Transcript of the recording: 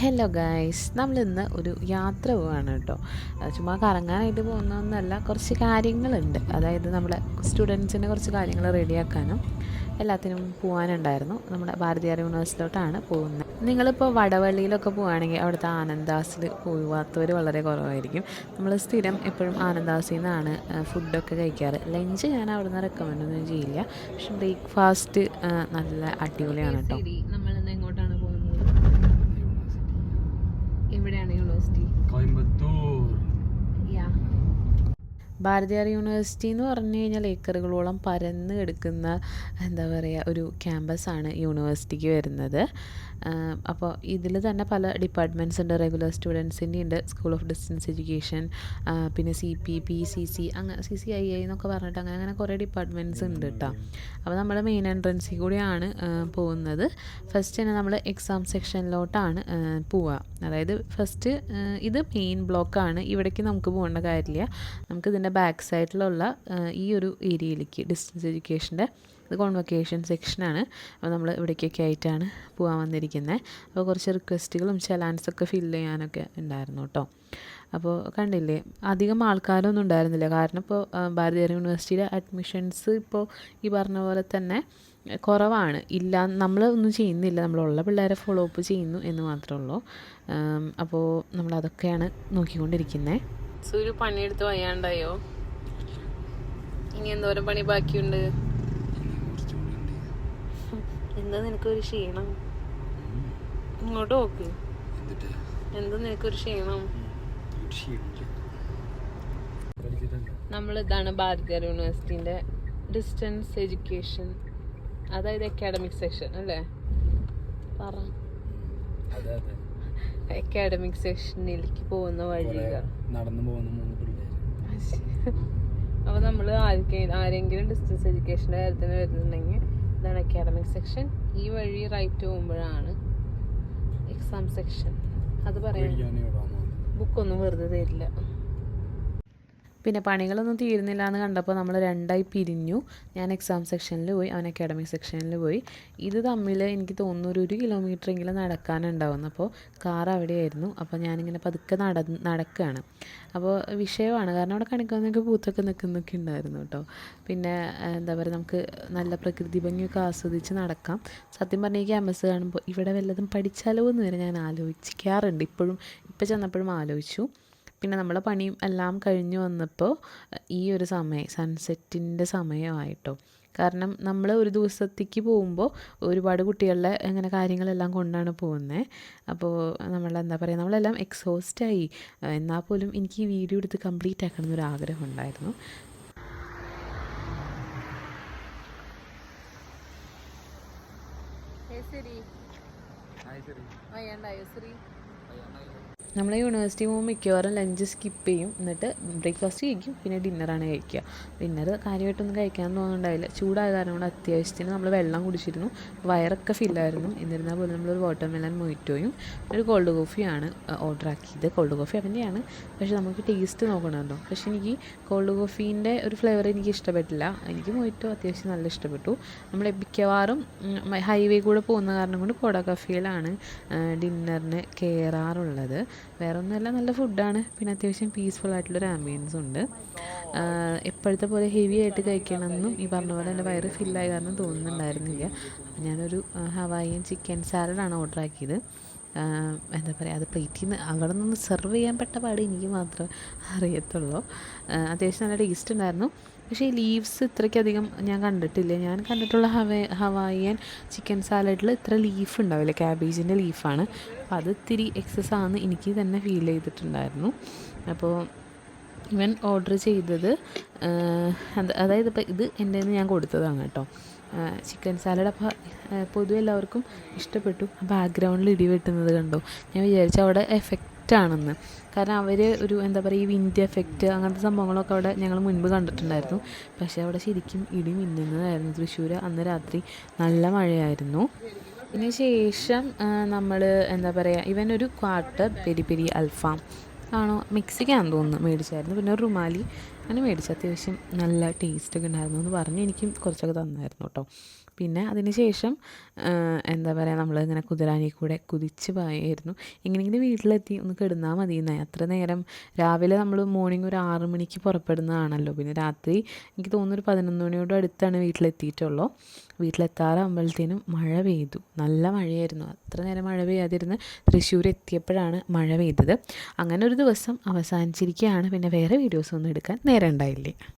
Hello guys നമ്മളിന്ന് ഒരു യാത്ര പോവാണ് കേട്ടോ. ചുമ്മാ കറങ്ങാനായിട്ട് പോകുന്നതൊന്നല്ല കുറച്ച് കാര്യങ്ങളുണ്ട്. അതായത് നമ്മുടെ സ്റ്റുഡൻസിന് കുറച്ച് കാര്യങ്ങൾ റെഡിയാക്കാനും എല്ലാത്തിനും പോകാനുണ്ടായിരുന്നു നമ്മുടെ ഭാരതീയ യൂണിവേഴ്സിറ്റിയിലോട്ടാണ് പോകുന്നത്. നിങ്ങളിപ്പോൾ വടവള്ളിയിലൊക്കെ പോവുകയാണെങ്കിൽ അവിടുത്തെ ആനന്ദാസിൽ പോവാത്തവർ വളരെ കുറവായിരിക്കും. നമ്മൾ സ്ഥിരം എപ്പോഴും ആനന്ദാസിൽ നിന്നാണ് ഫുഡൊക്കെ കഴിക്കാറ്. ലഞ്ച് ഞാൻ അവിടെ നിന്ന് റെക്കമെൻഡ് ഒന്നും ചെയ്യില്ല. പക്ഷെ ബ്രേക്ക്ഫാസ്റ്റ് നല്ല അടിപൊളിയാണ് കേട്ടോ നമ്മളിന്ന് എങ്ങോട്ടാണ് പോകുന്നത് എവിടെയാണ് യൂണിവേഴ്സിറ്റി കോയമ്പത്തൂർ ഭാരതീയർ യൂണിവേഴ്സിറ്റി എന്ന് പറഞ്ഞു കഴിഞ്ഞാൽ ഏക്കറുകളോളം പരന്ന് കിടക്കുന്ന എന്താ പറയുക ഒരു ക്യാമ്പസാണ് യൂണിവേഴ്സിറ്റിക്ക് വരുന്നത്. അപ്പോൾ ഇതിൽ തന്നെ പല ഡിപ്പാർട്ട്മെന്റ്സ് ഉണ്ട്. റെഗുലർ സ്റ്റുഡൻസിന്റെ ഉണ്ട്. സ്കൂൾ ഓഫ് ഡിസ്റ്റൻസ് എഡ്യൂക്കേഷൻ പിന്നെ C P P C C അങ്ങനെ സി സി ഐ ഐ എന്നൊക്കെ പറഞ്ഞിട്ട് അങ്ങനെ അങ്ങനെ കുറേ ഡിപ്പാർട്ട്മെന്റ്സ് ഉണ്ട് കേട്ടോ അപ്പോൾ നമ്മൾ മെയിൻ എൻട്രൻസിൽ കൂടിയാണ് പോകുന്നത്. ഫസ്റ്റ് തന്നെ നമ്മൾ എക്സാം സെക്ഷനിലോട്ടാണ് പോവുക അതായത് ഫസ്റ്റ് ഇത് മെയിൻ ബ്ലോക്കാണ് ഇവിടേക്ക് നമുക്ക് പോകേണ്ട കാര്യമില്ല. നമുക്ക് ഇതിന്റെ ബാക്ക് സൈഡിലുള്ള ഈ ഒരു ഏരിയയിലേക്ക് ഡിസ്റ്റൻസ് എഡ്യൂക്കേഷന്റെ ഇത് കോൺവൊക്കേഷൻ സെക്ഷനാണ് അപ്പോൾ നമ്മൾ ഇവിടേക്കൊക്കെ ആയിട്ടാണ് പോകാൻ വന്നിരിക്കുന്നത് അപ്പോൾ കുറച്ച് റിക്വസ്റ്റുകളും ചലാൻസൊക്കെ ഫിൽ ചെയ്യാനൊക്കെ ഉണ്ടായിരുന്നു കേട്ടോ. അപ്പോൾ കണ്ടില്ലേ അധികം ആൾക്കാരൊന്നും ഉണ്ടായിരുന്നില്ല. കാരണം ഇപ്പോൾ ഭാരതീയ യൂണിവേഴ്സിറ്റിയിലെ അഡ്മിഷൻസ് ഇപ്പോൾ ഈ പറഞ്ഞ പോലെ തന്നെ കുറവാണ്. ഇല്ല നമ്മൾ ഒന്നും ചെയ്യുന്നില്ല. നമ്മളുള്ള പിള്ളേരെ ഫോളോ അപ്പ് ചെയ്യുന്നു എന്ന് മാത്രമേ ഉള്ളൂ. അപ്പോൾ നമ്മളതൊക്കെയാണ് നോക്കിക്കൊണ്ടിരിക്കുന്നത് സൂര്യ പണിയെടുത്ത് വയ്യാണ്ടായോ? ഇനി എന്തോരം പണി ബാക്കിയുണ്ട്? എന്താ നിനക്കൊരു ക്ഷീണം? ഇങ്ങോട്ട് നോക്ക്. എന്താ നിനക്കൊരു ക്ഷീണം? നമ്മൾ ഇതാണ് ഭാരതീയ യൂണിവേഴ്സിറ്റിന്റെ ഡിസ്റ്റൻസ് എഡ്യൂക്കേഷൻ അതായത് അക്കാഡമിക് സെക്ഷൻ അല്ലേ? പറ. അതെ അതെ. അക്കാഡമിക് സെക്ഷനിലേക്ക് പോകുന്ന വഴികൾ. നടന്നു പോകുന്ന മൂന്ന് പിള്ളേർ നമ്മൾ ആർക്കെങ്കിലും ആരെങ്കിലും ഡിസ്റ്റൻസ് എഡ്യൂക്കേഷന്റെ കാര്യത്തിന് വരുന്നുണ്ടെങ്കിൽ ഇതാണ് അക്കാഡമിക് സെക്ഷൻ ഈ വഴി റൈറ്റ് പോകുമ്പോഴാണ് എക്സാം സെക്ഷൻ അത് പറയാം. പേടിക്കാനേ ഇവിടെ വന്നത് ബുക്കൊന്നും വെറുതെ തരില്ല. പിന്നെ പണികളൊന്നും തീരുന്നില്ല എന്ന് കണ്ടപ്പോൾ നമ്മൾ രണ്ടായി പിരിഞ്ഞു. ഞാൻ എക്സാം സെക്ഷനിൽ പോയി അവൻ അക്കാഡമിക് സെക്ഷനിൽ പോയി. ഇത് തമ്മിൽ എനിക്ക് തോന്നുന്നു ഒരു കിലോമീറ്റർ എങ്കിലും നടക്കാനുണ്ടാവുന്നു. അപ്പോൾ കാർ അവിടെയായിരുന്നു. അപ്പോൾ ഞാനിങ്ങനെ പതുക്കെ നട നടക്കുകയാണ് അപ്പോൾ വിഷയമാണ്. കാരണം അവിടെ കണിക്കൊന്നൊക്കെ പൂത്തൊക്കെ നിൽക്കുന്നൊക്കെ ഉണ്ടായിരുന്നു കേട്ടോ. പിന്നെ എന്താ പറയുക നമുക്ക് നല്ല പ്രകൃതി ഭംഗിയൊക്കെ ആസ്വദിച്ച് നടക്കാം. സത്യം പറഞ്ഞാൽ ഈ ക്യാമ്പസ് കാണുമ്പോൾ ഇവിടെ വല്ലതും പഠിച്ചാലോ എന്ന് വരെ ഞാൻ ആലോചിക്കാറുണ്ട്. ഇപ്പോഴും ഇപ്പോൾ ചെന്നപ്പോഴും ആലോചിച്ചു. പിന്നെ നമ്മളെ പണിയും എല്ലാം കഴിഞ്ഞ് വന്നപ്പോൾ ഈ ഒരു സമയം സൺസെറ്റിന്റെ സമയമായിട്ടോ. കാരണം നമ്മൾ ഒരു ദിവസത്തേക്ക് പോകുമ്പോൾ ഒരുപാട് കുട്ടികളുടെ അങ്ങനെ കാര്യങ്ങളെല്ലാം കൊണ്ടാണ് പോകുന്നത് അപ്പോൾ നമ്മൾ എന്താ പറയുക നമ്മളെല്ലാം എക്സോസ്റ്റായി എന്നാൽ പോലും എനിക്ക് ഈ വീഡിയോ എടുത്ത് കംപ്ലീറ്റ് ആക്കണം എന്നൊരു ആഗ്രഹം ഉണ്ടായിരുന്നു. നമ്മൾ യൂണിവേഴ്സിറ്റി പോകുമ്പോൾ മിക്കവാറും ലഞ്ച് സ്കിപ്പ് ചെയ്യും. എന്നിട്ട് ബ്രേക്ക്ഫാസ്റ്റ് കഴിക്കും. പിന്നെ ഡിന്നറാണ് കഴിക്കുക. ഡിന്നർ കാര്യമായിട്ടൊന്നും കഴിക്കാൻ തോന്നുന്നുണ്ടായില്ല. ചൂടായ കാരണം കൊണ്ട് അത്യാവശ്യത്തിന് നമ്മൾ വെള്ളം കുടിച്ചിരുന്നു. വയറൊക്കെ ഫില്ലായിരുന്നു എന്നിരുന്നാൽ പോലും നമ്മളൊരു വാട്ടർ മെലൻ മൊയ്റ്റോയും ഒരു കോൾഡ് കോഫിയാണ് ഓർഡർ ആക്കിയത്. കോൾഡ് കോഫി അവന്റെയാണ് പക്ഷേ നമുക്ക് ടേസ്റ്റ് നോക്കണമല്ലോ. പക്ഷേ എനിക്ക് കോൾഡ് കോഫീന്റെ ഒരു ഫ്ലേവർ എനിക്ക് ഇഷ്ടപ്പെട്ടില്ല. എനിക്ക് മൊയ്റ്റോ അത്യാവശ്യം നല്ല ഇഷ്ടപ്പെട്ടു. നമ്മൾ മിക്കവാറും ഹൈവേ കൂടെ പോകുന്ന കാരണം കൊണ്ട് കോട കഫേയിലാണ് ഡിന്നറിന് കയറാറുള്ളത് വേറെ ഒന്നുമല്ല നല്ല ഫുഡാണ് പിന്നെ അത്യാവശ്യം പീസ്ഫുൾ ആയിട്ടുള്ളൊരു ആംബിയൻസ് ഉണ്ട്. എപ്പോഴത്തെ പോലെ ഹെവി ആയിട്ട് കഴിക്കണമെന്നും ഈ പറഞ്ഞ പോലെ എന്റെ വയറ് ഫില്ലായ കാരണം തോന്നുന്നുണ്ടായിരുന്നില്ല. അപ്പം ഞാനൊരു ഹവായിയൻ ചിക്കൻ സാലഡാണ് ഓർഡർ ആക്കിയത്. എന്താ പറയുക അത് പ്ലേറ്റിൽ നിന്ന് അവിടെ നിന്ന് സെർവ് ചെയ്യാൻ പെട്ട പാട് എനിക്ക് മാത്രമേ അറിയത്തുള്ളൂ. അത്യാവശ്യം നല്ല ടേസ്റ്റ് ഉണ്ടായിരുന്നു. പക്ഷേ ഈ ലീവ്സ് ഇത്രയ്ക്കധികം ഞാൻ കണ്ടിട്ടില്ല. ഞാൻ കണ്ടിട്ടുള്ള ഹവ ഹവായിയൻ ചിക്കൻ സാലഡിൽ ഇത്ര ലീഫ് ഉണ്ടാവില്ല. ക്യാബേജിന്റെ ലീഫാണ് അപ്പോൾ അത് ഇത്തിരി എക്സസ് ആണെന്ന് എനിക്ക് തന്നെ ഫീൽ ചെയ്തിട്ടുണ്ടായിരുന്നു. അപ്പോൾ ഇവൻ ഓർഡർ ചെയ്തത് അതായത് ഇപ്പോൾ ഇത് എന്റെ ഞാൻ കൊടുത്തതാണ് കേട്ടോ. ചിക്കൻ സാലഡ് അപ്പോൾ പൊതുവെ എല്ലാവർക്കും ഇഷ്ടപ്പെട്ടു. ബാക്ക്ഗ്രൗണ്ടിൽ ഇടി വെട്ടുന്നത് കണ്ടോ. ഞാൻ വിചാരിച്ചു അവിടെ എഫക്റ്റ് ആണെന്ന് കാരണം അവർ ഒരു എന്താ പറയുക ഈ വിൻഡ് എഫക്റ്റ് അങ്ങനത്തെ സംഭവങ്ങളൊക്കെ അവിടെ ഞങ്ങൾ മുൻപ് കണ്ടിട്ടുണ്ടായിരുന്നു. പക്ഷേ അവിടെ ശരിക്കും ഇടി മിന്നുന്നതായിരുന്നു തൃശ്ശൂർ അന്ന് രാത്രി. നല്ല മഴയായിരുന്നു. ശേഷം നമ്മൾ എന്താ പറയുക ഇവൻ ഒരു ക്വാർട്ടർ പെരി പെരി അൽഫാം ആണോ മെക്സിക്കാന്ന് തോന്നുന്നു മേടിച്ചായിരുന്നു. പിന്നെ ഒരു റുമാലി അങ്ങനെ മേടിച്ചു അത്യാവശ്യം നല്ല ടേസ്റ്റൊക്കെ ഉണ്ടായിരുന്നു എന്ന് പറഞ്ഞ് എനിക്കും കുറച്ചൊക്കെ തന്നായിരുന്നു കേട്ടോ. പിന്നെ അതിനുശേഷം എന്താ പറയുക നമ്മൾ ഇങ്ങനെ കുതിരാനി കൂടെ കുതിച്ച് പോയായിരുന്നു. എങ്ങനെയെങ്കിലും വീട്ടിലെത്തി ഒന്ന് കിടന്നാൽ മതി എന്നായി അത്ര നേരം രാവിലെ നമ്മൾ മോർണിംഗ് ഒരു ആറ് മണിക്ക് പുറപ്പെടുന്നതാണല്ലോ. പിന്നെ രാത്രി എനിക്ക് തോന്നുന്നൊരു പതിനൊന്ന് മണിയോട് അടുത്താണ് വീട്ടിലെത്തിയിട്ടുള്ളൂ. വീട്ടിലെത്താറാകുമ്പോഴത്തേനും മഴ പെയ്തു. നല്ല മഴയായിരുന്നു. അത്ര നേരം മഴ പെയ്യാതിരുന്ന് തൃശ്ശൂർ എത്തിയപ്പോഴാണ് മഴ പെയ്തത്. അങ്ങനെ ഒരു ദിവസം അവസാനിച്ചിരിക്കുകയാണ് പിന്നെ വേറെ വീഡിയോസ് ഒന്നും എടുക്കാൻ നേരം ഉണ്ടായില്ലേ.